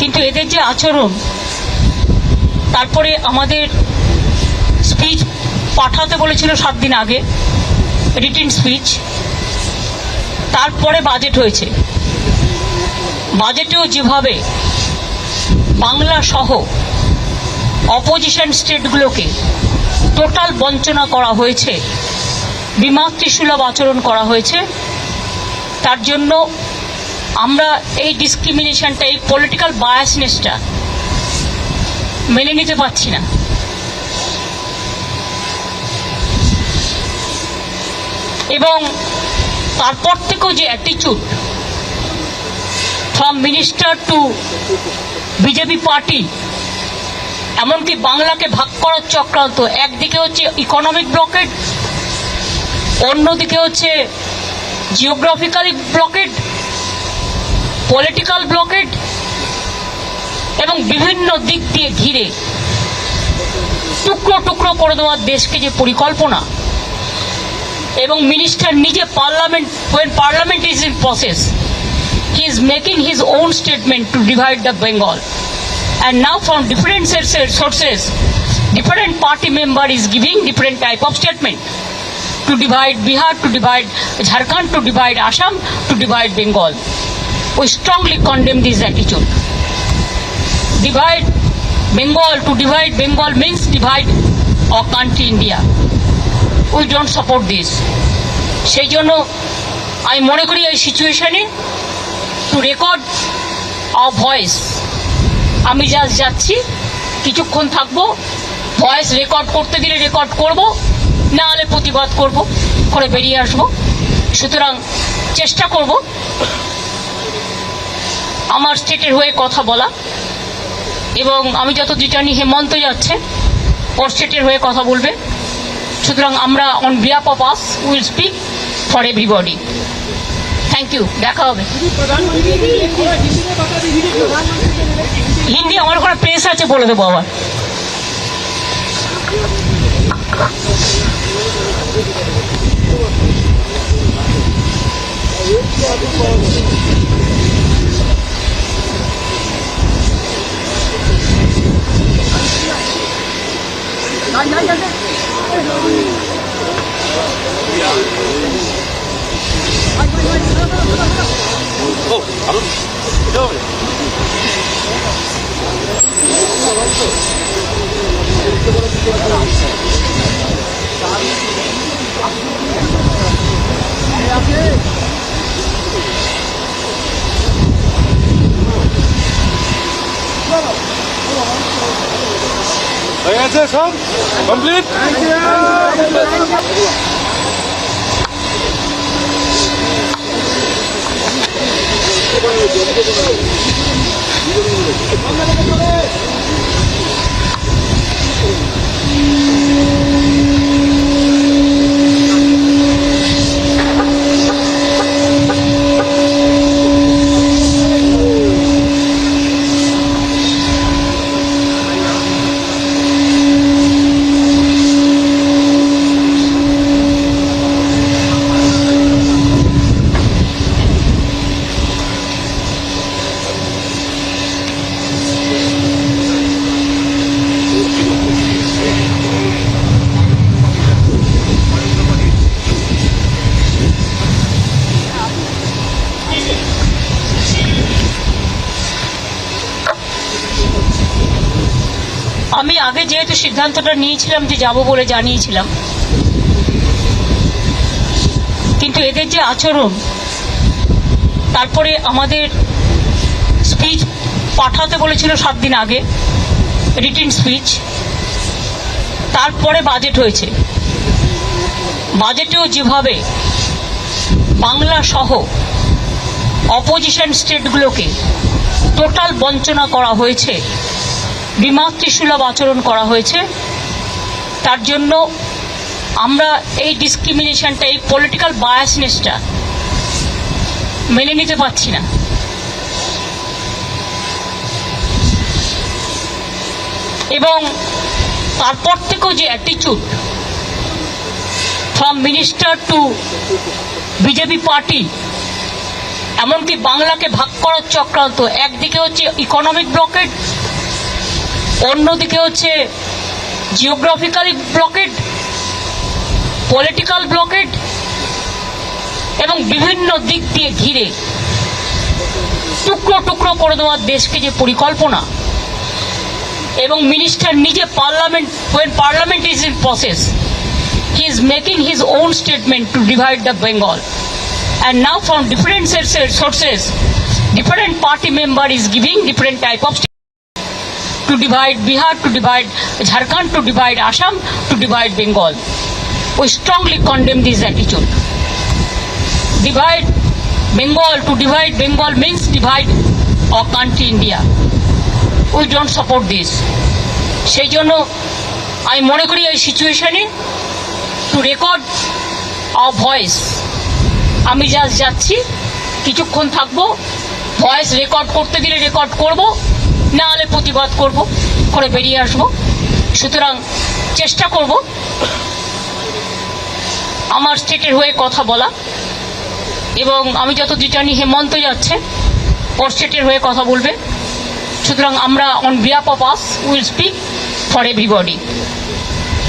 কিন্তু এদের যে আচরণ, তারপরে আমাদের স্পিচ পাঠাতে বলেছিল সাত দিন আগে রিটিন স্পিচ তারপরে বাজেট হয়েছে। বাজেটেও যেভাবে বাংলা সহ অপোজিশন স্টেটগুলোকে টোটাল বঞ্চনা করা হয়েছে বিমাতৃসুলভ আচরণ করা হয়েছে, তার জন্য আমরা এই ডিসক্রিমিনেশনটা এই পলিটিক্যাল বায়াসনেসটা মেনে নিতে পারছি না। এবং তারপর থেকেও যে অ্যাটিচিউড from minister to BJP party এমনকি বাংলাকে ভাগ করার চক্রান্ত, একদিকে হচ্ছে ইকোনমিক ব্লকেট অন্যদিকে হচ্ছে জিওগ্রাফিক্যালি ব্লকেট পলিটিক্যাল ব্লকেট এবং বিভিন্ন দিক দিয়ে ঘিরে টুকরো টুকরো করে দেওয়ার দেশকে যে পরিকল্পনা এবং মিনিস্টার নিজে parliament when parliament is in process he is making his own statement to divide the Bengal and now from different sources different party member is giving different type of statement to divide Bihar to divide Jharkhand to divide Assam to divide Bengal we strongly condemn this attitude divide bengal to divide bengal means divide our country india we don't support this সেই জন্য আমি মনে করি এই সিচুয়েশনে to record our voice আমি just যাচ্ছি কিছুক্ষণ থাকব ভয়েস রেকর্ড করতে দিলে রেকর্ড করব না হলে প্রতিবাদ করব করে বেরিয়ে আসব সুতরাং চেষ্টা করব আমার স্টেটের হয়ে কথা বলা। এবং আমি যত জানি হেমন্ত যাচ্ছে, ওর স্টেটের হয়ে কথা বলবে। সুতরাং আমরা on behalf of us will speak for everybody thank you দেখা হবে। হিন্দি, আমার ওখানে প্রেস আছে বলে দেবো আবার। 어, 바로 잡아버려. 야, 야, 야. গেছে সব? কমপ্লিট? Thank আগে যেহেতু সিদ্ধান্তটা নিয়েছিলাম যে যাব বলে জানিয়েছিলাম। কিন্তু এদের যে আচরণ, তারপরে আমাদের স্পিচ পাঠাতে বলেছিল সাত দিন আগে রিটিন স্পিচ তারপরে বাজেট হয়েছে। বাজেটেও যেভাবে বাংলা সহ অপোজিশন স্টেটগুলোকে টোটাল বঞ্চনা করা হয়েছে বিমাতৃসুলভ আচরণ করা হয়েছে। তার জন্য আমরা এই ডিসক্রিমিনেশনটা এই পলিটিক্যাল বায়াসনেসটা মেনে নিতে পারছি না। এবং তারপর থেকেও যে অ্যাটিচিউড from minister to BJP party এমনকি বাংলাকে ভাগ করার চক্রান্ত, একদিকে হচ্ছে ইকোনমিক ব্লকেড অন্যদিকে হচ্ছে জিওগ্রাফিক্যাল ব্লকেট পলিটিক্যাল ব্লকেট এবং বিভিন্ন দিক দিয়ে ঘিরে টুকরো টুকরো করে দেওয়ার দেশকে যে পরিকল্পনা এবং মিনিস্টার নিজে parliament when parliament is in process he is making his own statement to divide the Bengal and now from different sources different party member is giving different type of to divide bihar to divide jharkhand to divide assam to divide bengal we strongly condemn this attitude divide bengal to divide bengal means divide our country india we don't support this সেই জন্য আমি মনে করি এই সিচুয়েশনে to record a voice আমি just যাচ্ছি কিছুক্ষণ থাকব ভয়েস রেকর্ড করতে দিলে রেকর্ড করব না হলে প্রতিবাদ করব, করে বেরিয়ে আসব। সুতরাং চেষ্টা করব আমার স্টেটের হয়ে কথা বলা। এবং আমি যতদূর জানি হেমন্ত যাচ্ছে, ওর স্টেটের হয়ে কথা বলবে। সুতরাং আমরা on behalf of us will speak for everybody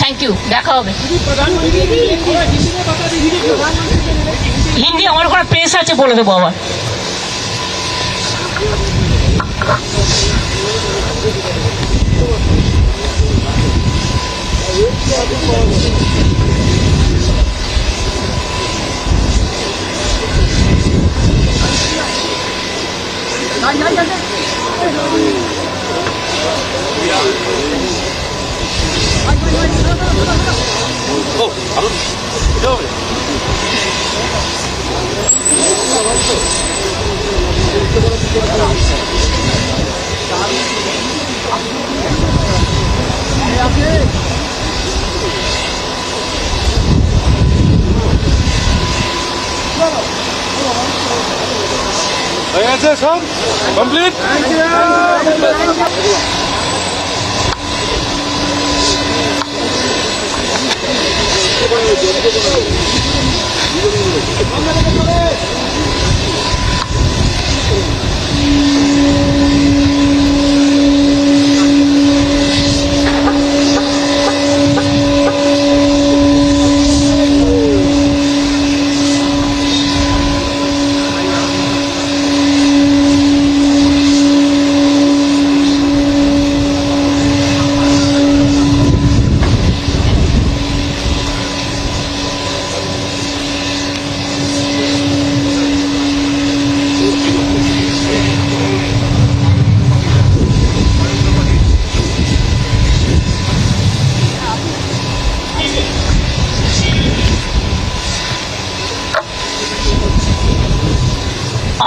thank you দেখা হবে। হিন্দি আমার ওখানে প্রেস আছে বলে দেবো আবার। হয়ে গেছে সব কমপ্লিট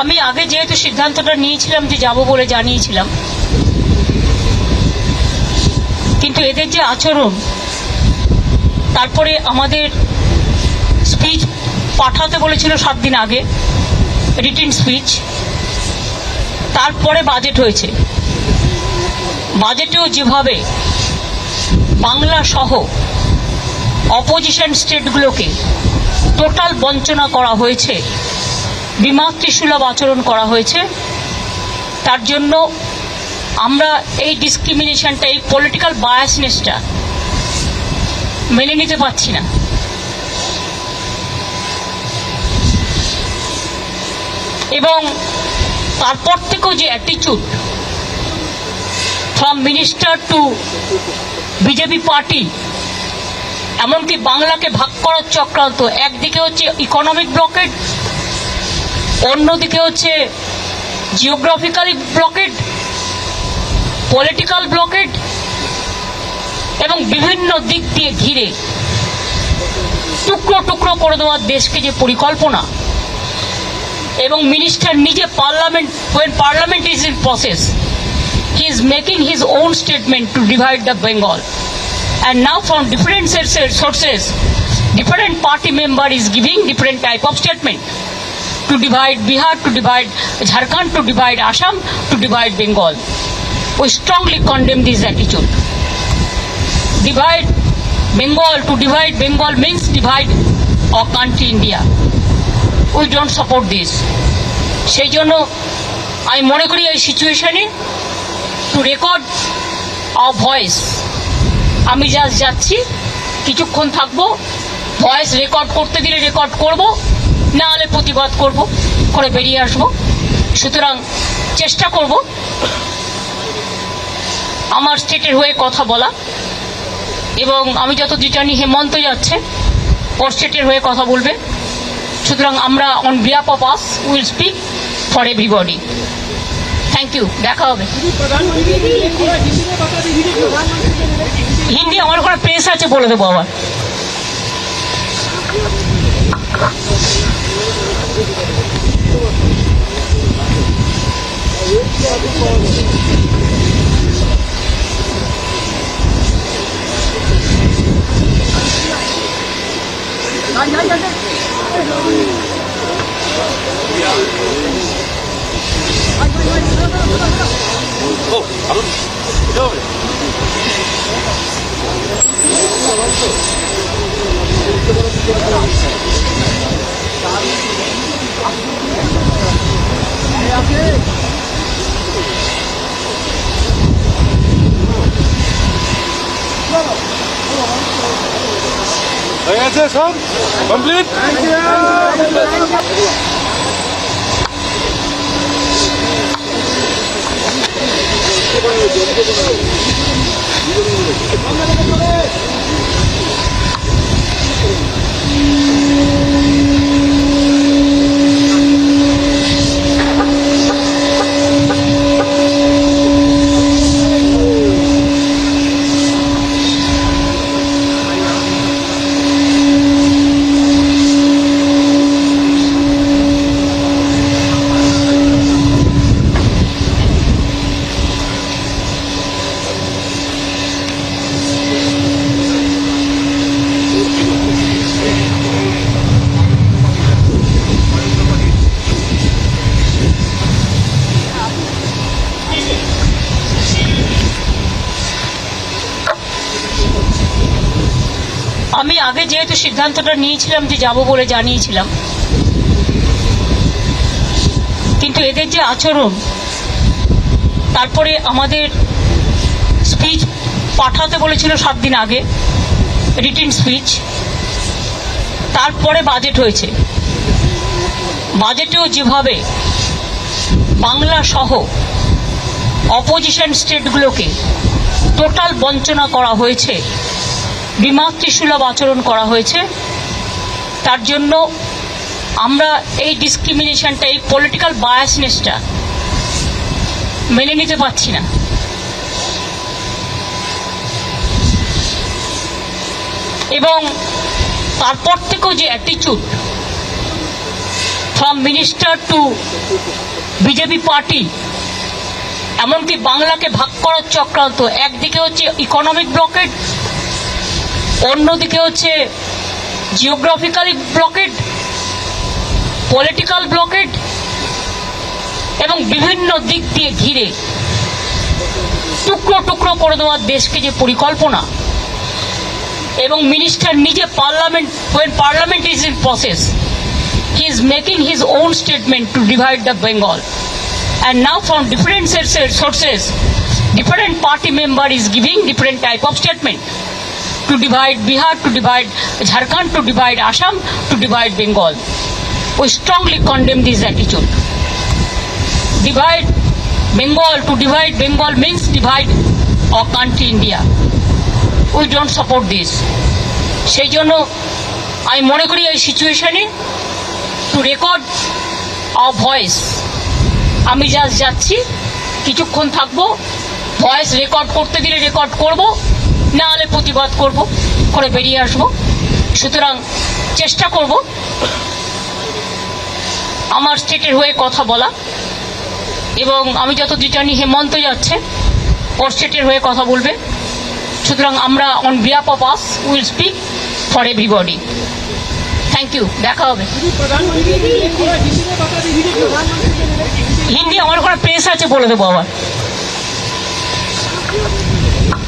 আমি আগে যেহেতু সিদ্ধান্তটা নিয়েছিলাম যে যাব বলে জানিয়েছিলাম। কিন্তু এদের যে আচরণ, তারপরে আমাদের স্পিচ পাঠাতে বলেছিল সাত দিন আগে রিটিন স্পিচ তারপরে বাজেট হয়েছে। বাজেটেও যেভাবে বাংলা সহ অপোজিশন স্টেটগুলোকে টোটাল বঞ্চনা করা হয়েছে বিমাতৃসুলভ আচরণ করা হয়েছে। তার জন্য আমরা এই ডিসক্রিমিনেশনটা এই পলিটিক্যাল বায়াসনেসটা মেনে নিতে পারছি না। এবং তারপর থেকেও যে অ্যাটিচিউড from minister to BJP party এমনকি বাংলাকে ভাগ করার চক্রান্ত, একদিকে হচ্ছে ইকোনমিক ব্লকেড অন্যদিকে হচ্ছে জিওগ্রাফিক্যাল ব্লকেট পলিটিক্যাল ব্লকেট এবং বিভিন্ন দিক দিয়ে ঘিরে টুকরো টুকরো করে দেওয়ার দেশকে যে পরিকল্পনা এবং মিনিস্টার নিজে parliament when parliament is in process he is making his own statement to divide the Bengal and now from different sources different party member is giving different type of statement to divide Bihar, to divide Jharkhand, to divide Assam, to divide Bengal. We strongly condemn this attitude. Divide Bengal, to divide Bengal means divide our country India. We don't support this. সেই জন্য আমি মনে করি এই সিচুয়েশনে to record a voice আমি just যাচ্ছি কিছুক্ষণ থাকব ভয়েস রেকর্ড করতে দিলে রেকর্ড করব না হলে প্রতিবাদ করব, করে বেরিয়ে আসব। সুতরাং চেষ্টা করব আমার স্টেটের হয়ে কথা বলা। এবং আমি যত জানি হেমন্ত যাচ্ছে, ওর স্টেটের হয়ে কথা বলবে। সুতরাং আমরা on behalf of us will speak for everybody thank you দেখা হবে। হিন্দি, আমার ওখানে প্রেস আছে বলে দেবো আবার। 야, হয়ে গেছে সব? কমপ্লিট? আমি আগে যেহেতু সিদ্ধান্তটা নিয়েছিলাম যে যাব বলে জানিয়েছিলাম। কিন্তু এদের যে আচরণ, তারপরে আমাদের স্পিচ পাঠাতে বলেছিল সাত দিন আগে রিটিন স্পিচ তারপরে বাজেট হয়েছে। বাজেটেও যেভাবে বাংলা সহ অপোজিশন স্টেটগুলোকে টোটাল বঞ্চনা করা হয়েছে বিমাতৃসুলভ আচরণ করা হয়েছে। তার জন্য আমরা এই ডিসক্রিমিনেশনটা এই পলিটিক্যাল বায়াসনেসটা মেনে নিতে পারছি না। এবং তারপর থেকেও যে অ্যাটিচিউড from minister to BJP party এমনকি বাংলাকে ভাগ করার চক্রান্ত, একদিকে হচ্ছে ইকোনমিক ব্লকেট অন্যদিকে হচ্ছে জিওগ্রাফিক্যাল ব্লকেড পলিটিক্যাল ব্লকেড এবং বিভিন্ন দিক দিয়ে ঘিরে টুকরো টুকরো করে দেওয়ার দেশকে যে পরিকল্পনা এবং মিনিস্টার নিজে parliament when parliament is in process he is making his own statement to divide the Bengal now from different sources, sources different party member is giving different type of statement. To divide Bihar, to divide Jharkhand, to divide Assam, to divide Bengal. We strongly condemn this attitude. Divide Bengal, to divide Bengal means divide our country India. We don't support this. সেই জন্য আমি মনে করি এই সিচুয়েশনে to record our voice আমি just যাচ্ছি কিছুক্ষণ থাকব ভয়েস রেকর্ড করতে দিলে রেকর্ড করব না হলে প্রতিবাদ করব, করে বেরিয়ে আসব। সুতরাং চেষ্টা করব আমার স্টেটের হয়ে কথা বলা। এবং আমি যত জানি হেমন্ত যাচ্ছে, ওর স্টেটের হয়ে কথা বলবে। সুতরাং আমরা on behalf of us will speak for everybody thank you দেখা হবে। হিন্দি, আমার ওখানে প্রেস আছে বলে দেবো আবার।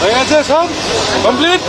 হয়ে গেছে সব? কমপ্লিট?